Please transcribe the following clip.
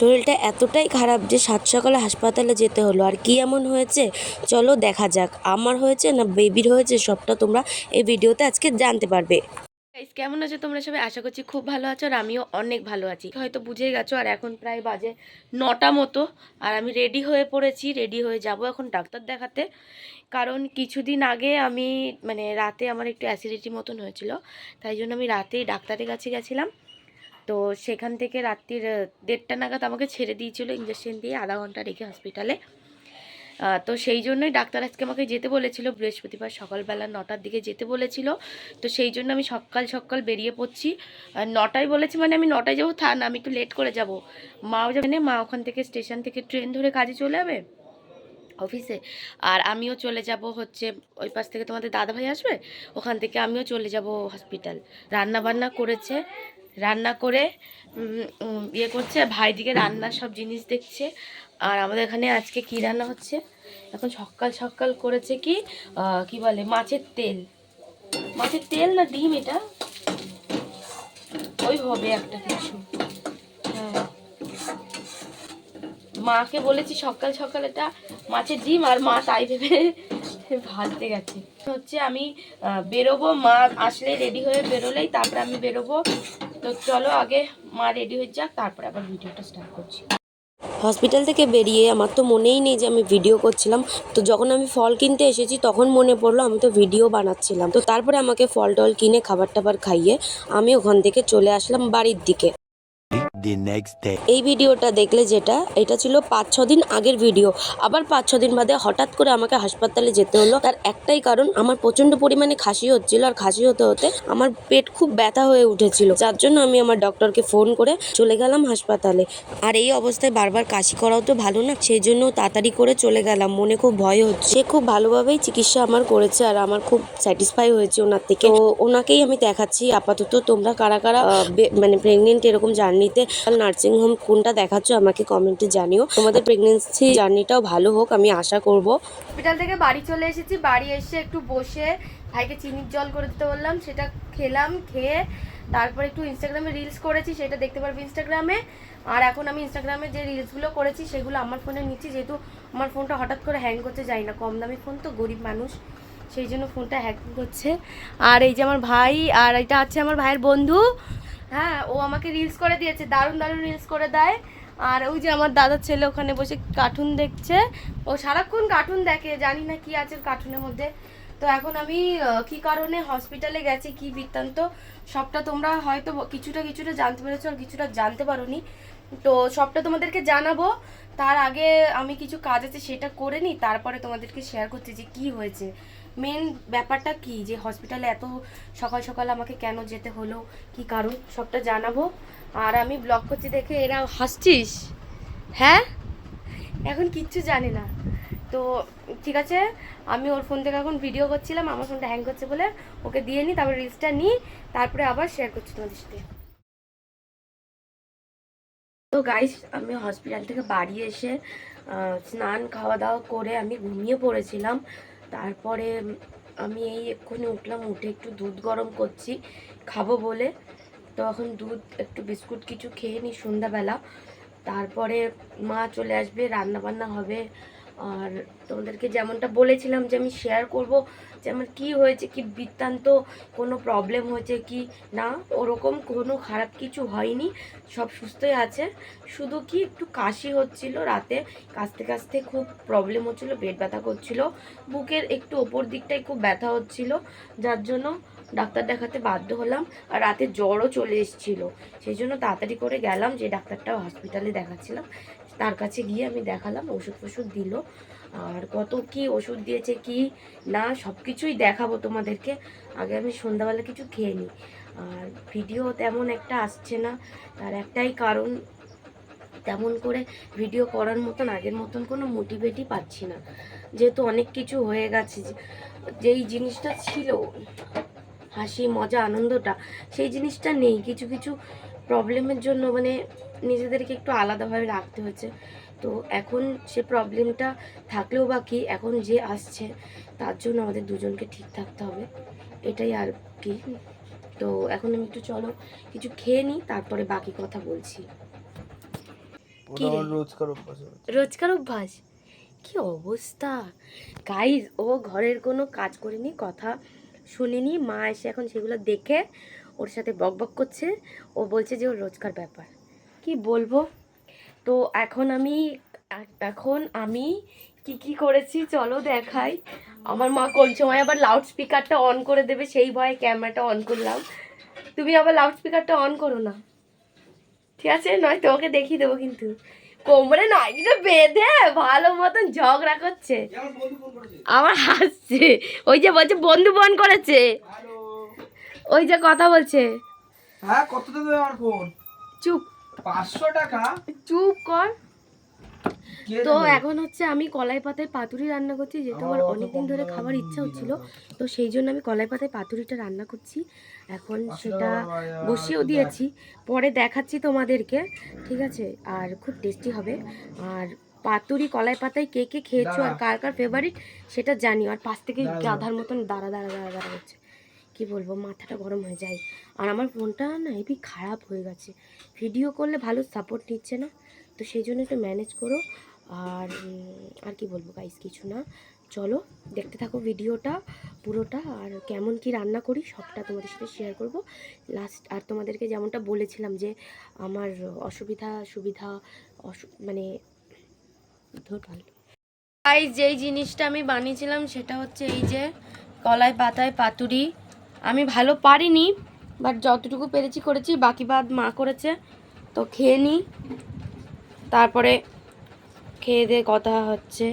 শরীরটা এতটাই খারাপ যে সাত সকালে হাসপাতালে যেতে হলো। আর কি এমন হয়েছে? চলো দেখা যাক। আমার হয়েছে না বেবির হয়েছে সবটা তোমরা এই ভিডিওতে আজকে জানতে পারবে। গাইস কেমন আছো তোমরা সবাই? আশা করছি খুব ভালো আছো আর আমিও অনেক ভালো আছি। হয়তো বুঝেই গেছো, আর এখন প্রায় বাজে নটা মতো। আর আমি রেডি হয়ে পড়েছি রেডি হয়ে যাব এখন ডাক্তার দেখাতে। কারণ কিছুদিন আগে আমি মানে রাতে আমার একটু অ্যাসিডিটি মতন হয়েছিল। তাই জন্য আমি রাতেই ডাক্তারের কাছে গেছিলাম। তো সেখান থেকে রাত্রির দেড়টা নাগাদ আমাকে ছেড়ে দিয়েছিল ইঞ্জেকশন দিয়ে আধা ঘণ্টা রেখে হসপিটালে তো সেই জন্যই ডাক্তার আজকে আমাকে যেতে বলেছিল, বৃহস্পতিবার সকালবেলা নটার দিকে যেতে বলেছিল। তো সেই জন্য আমি সকাল সকাল বেরিয়ে পড়ছি। নটায় বলেছি মানে আমি নটায় যাব থা না, আমি একটু লেট করে যাব। মাও যাবে না মা ওখান থেকে স্টেশন থেকে ট্রেন ধরে কাজে চলে যাবে অফিসে আর আমিও চলে যাব হচ্ছে ওই পাশ থেকে তোমাদের দাদাভাই আসবে? ওখান থেকে আমিও চলে যাব হসপিটাল রান্না বান্না করেছে। রান্না করে ইয়ে করছে ভাইদিকে রান্নার সব জিনিস দেখছে। আর আমাদের এখানে আজকে কি রান্না হচ্ছে? এখন সকাল সকাল করেছে কি কি বলে, মাছের তেল। মাছের তেল না ডিম এটা? ওই হবে একটা কিছু। হ্যাঁ। মাকে বলেছি সকাল সকাল এটা মাছের ডিম, আর মা তাই ভেবে ভাজতে গেছে। হচ্ছে আমি বেরোবো, মা আসলে রেডি হয়ে বেরোলেই তারপরে আমি বেরোবো। তো চলো আগে মা রেডি হয়ে যাক, তারপরে আবার ভিডিওটা স্টার্ট করছি। হসপিটাল থেকে বেরিয়ে আমার তো মনেই নেই যে আমি ভিডিও করছিলাম। তো যখন আমি ফল কিনতে এসেছি, তখন মনে পড়ল আমি তো ভিডিও বানাচ্ছিলাম। তো তারপরে আমাকে ফল টল কিনে খাবার টাবার খাইয়ে আমি ওখান থেকে চলে আসলাম বাড়ির দিকে। The next day. এই ভিডিওটা দেখলে যেটা, এটা ছিল পাঁচ, ছ দিন আগের ভিডিও। আবার পাঁচ, ছ দিন বাদে হঠাৎ করে আমাকে হাসপাতালে যেতে হলো। তার একটাই কারণ, আমার প্রচণ্ড পরিমাণে খাসি হচ্ছিল। আর খাসি হতে হতে আমার পেট খুব ব্যথা হয়ে উঠেছিল। যার জন্য আমি আমার ডক্টরকে ফোন করে চলে গেলাম হাসপাতালে। আর এই অবস্থায় বারবার কাশি করাও তো ভালো না সেই জন্য তাড়াতাড়ি করে চলে গেলাম। মনে খুব ভয় হচ্ছে। সে খুব ভালোভাবেই চিকিৎসা আমার করেছে আর আমার খুব স্যাটিসফাই হয়েছে ওনার থেকে। তো ওনাকেই আমি দেখাচ্ছি। আপাতত তোমরা কারা কারা মানে প্রেগনেন্ট এরকম জার্নিতে নার্সিং হোম কোনটা দেখাচ্ছ আমাকে কমেন্টে জানিও। তোমাদের প্রেগনেন্সি জার্নিটাও ভালো হোক, আমি আশা করব। হসপিটাল থেকে বাড়ি চলে এসেছি, বাড়ি এসে একটু বসে ভাইকে চিনির জল করে দিতে বললাম, সেটা খেলাম, খেয়ে তারপর একটু ইনস্টাগ্রামে রিলস করেছি, সেটা দেখতে পারবে ইনস্টাগ্রামে আর এখন আমি ইনস্টাগ্রামে যে রিলসগুলো করেছি, সেগুলো আমার ফোনে নিচ্ছি, যেহেতু আমার ফোনটা হঠাৎ করে হ্যাং করতে যাই না, কম দামি ফোন তো, গরিব মানুষ, সেই জন্য ফোনটা হ্যাং করছে। আর এই যে আমার ভাই, আর এটা আছে আমার ভাইয়ের বন্ধু। হ্যাঁ ও আমাকে রিলস করে দিয়েছে, দারুণ দারুণ রিলস করে দেয়। আর ওই যে আমার দাদার ছেলে ওখানে বসে কার্টুন দেখছে। ও সারাক্ষণ কার্টুন দেখে, জানি না কি আছে কার্টুনের মধ্যে। তো এখন আমি কি কারণে হসপিটালে গেছি, কি বৃত্তান্ত, সবটা তোমরা হয়তো কিছুটা কিছুটা জানতে পেরেছ আর কিছুটা জানতে পারোনি। তো সবটা তোমাদেরকে জানাব। তার আগে আমি কিছু কাজ আছে, সেটা করে নিই, তারপরে তোমাদেরকে শেয়ার করতে যে কি হয়েছে। মেন ব্যাপারটা কি? যে হসপিটালে এত সকাল সকাল আমাকে কেন যেতে হলো? কি কারণ? সবটা জানাব। আর আমি ব্লগ করছি দেখে এরা হাসছিস? হ্যাঁ? এখন কিচ্ছু জানে না। তো ঠিক আছে, আমি ওর ফোন থেকে এখন ভিডিও করছিলাম, আমার ফোনটা হ্যাং করছে বলে ওকে দিয়ে নিই তারপর রিলসটা নিই তারপরে আবার শেয়ার করছি তোমাদের সাথে। তো গাইস আমি হসপিটাল থেকে বাড়ি এসে স্নান খাওয়া দাওয়া করে আমি ঘুমিয়ে পড়েছিলাম। তারপরে আমি এই এক্ষুনি উঠলাম, উঠে একটু দুধ গরম করছি, খাব বলে। তো এখন দুধ, একটু বিস্কুট কিছু খেয়ে নিই সন্ধ্যাবেলা। তারপরে মা চলে আসবে রান্না বান্না হবে। আর তোমাদেরকে যেমনটা বলেছিলাম যে আমি শেয়ার করব যে আমার কী হয়েছে, কি বৃত্তান্ত কোনো প্রবলেম হয়েছে কি না, ওরকম কোনো খারাপ কিছু হয়নি, সব সুস্থই আছে। শুধু কি একটু কাশি হচ্ছিল রাতে, কাশতে কাশতে খুব প্রবলেম হচ্ছিল, পেট ব্যথা করছিল, বুকের একটু ওপর দিকটাই খুব ব্যথা হচ্ছিল, যার জন্য ডাক্তার দেখাতে বাধ্য হলাম আর রাতে জ্বরও চলে এসেছিল। সেই জন্য তাড়াতাড়ি করে গেলাম, যে ডাক্তারটা হসপিটালে দেখাচ্ছিলাম। তার কাছে গিয়ে আমি দেখালাম, ওষুধ ফষুধ দিল। আর কত কি ওষুধ দিয়েছে, কি না সব কিছুই দেখাবো তোমাদেরকে। আগে আমি সন্ধ্যাবেলা কিছু খেয়ে নিই। আর ভিডিও তেমন একটা আসছে না। তার একটাই কারণ, তেমন করে ভিডিও করার মতন, আগের মতন কোনো মোটিভেটই পাচ্ছি না। যেহেতু অনেক কিছু হয়ে গেছে যেই জিনিসটা ছিল হাসি মজা আনন্দটা সেই জিনিসটা নেই। কিছু কিছু প্রবলেমের জন্য মানে নিজেদেরকে একটু আলাদাভাবে রাখতে হয়েছে। তো এখন সে প্রবলেমটা থাকলেও বা কি এখন যে আসছে তার জন্য আমাদের দুজনকে ঠিক থাকতে হবে। এটাই আর কি। তো এখন আমি একটু চলো কিছু খেয়ে নিই তারপরে বাকি কথা বলছি। রোজকার অভ্যাস রোজকার অভ্যাস? কি অবস্থা? গাইজ ও ঘরের কোনো কাজ করেনি কথা শুনিনি, মা এসে এখন সেগুলো দেখে ওর সাথে বক বক করছে। ও বলছে যে ওর রোজকার ব্যাপার। কি বলব? তো এখন আমি এখন আমি কি কি করেছি চলো দেখাই। আমার মা কোন সময় আবার লাউড স্পিকারটা অন করে দেবে, সেই ভয়ে ক্যামেরাটা অন করলাম। তুমি আবার লাউড স্পিকারটা অন করো না। ঠিক আছে? নয় তোমাকে দেখিয়ে দেবো কিন্তু। কোমরে নাইটিটা বেঁধে ভালো মতন ঝগড়া করছে। আমার হাসছে। ওই যে বলছে বন্ধু ফোন করেছে। ওই যে কথা বলছে। হ্যাঁ কত দেবে আমার ফোন? চুপ। পাঁচশো টাকা? চুপ কর। তো এখন হচ্ছে আমি কলাই পাতায় পাতুরি রান্না করছি যেহেতু আমার অনেকদিন ধরে খাবার ইচ্ছা হচ্ছিল তো সেই জন্য আমি কলাই পাতায় পাতুরিটা রান্না করছি। এখন সেটা বসিয়েও দিয়েছি পরে দেখাচ্ছি তোমাদেরকে ঠিক আছে? আর খুব টেস্টি হবে। আর পাতুরি কলাই পাতায় কে কে খেয়েছো আর কার কার ফেভারিট সেটা জানিও। আর পাশ থেকে গাধার মতন দাঁড়া দাঁড়া দাঁড়া দাঁড়া হচ্ছে। কি বলব মাথাটা গরম হয়ে যায়। আর আমার ফোনটা না হেবি খারাপ হয়ে গেছে। ভিডিও করলে ভালো সাপোর্ট নিচ্ছে না। তো সেই জন্য একটু ম্যানেজ করো। আর আর কি বলব গাইস কিছু না। চলো, দেখতে থাকো ভিডিওটা, পুরোটা, আর কেমন কি রান্না করি সবটা তোমাদের সাথে শেয়ার করব। লাস্ট আর তোমাদেরকে যেমনটা বলেছিলাম যে, আমার অসুবিধা, সুবিধা, অসু মানে গাইস যেই জিনিসটা আমি বানিয়েছিলাম সেটা হচ্ছে এই যে, কলাই পাতায় পাতুরি। আমি ভালো পারিনি বাট যতটুকু পেরেছি করেছি, বাকি বাদ মা করেছে। তো খেয়ে নিই তারপরে খেয়ে দিয়ে কথা হচ্ছে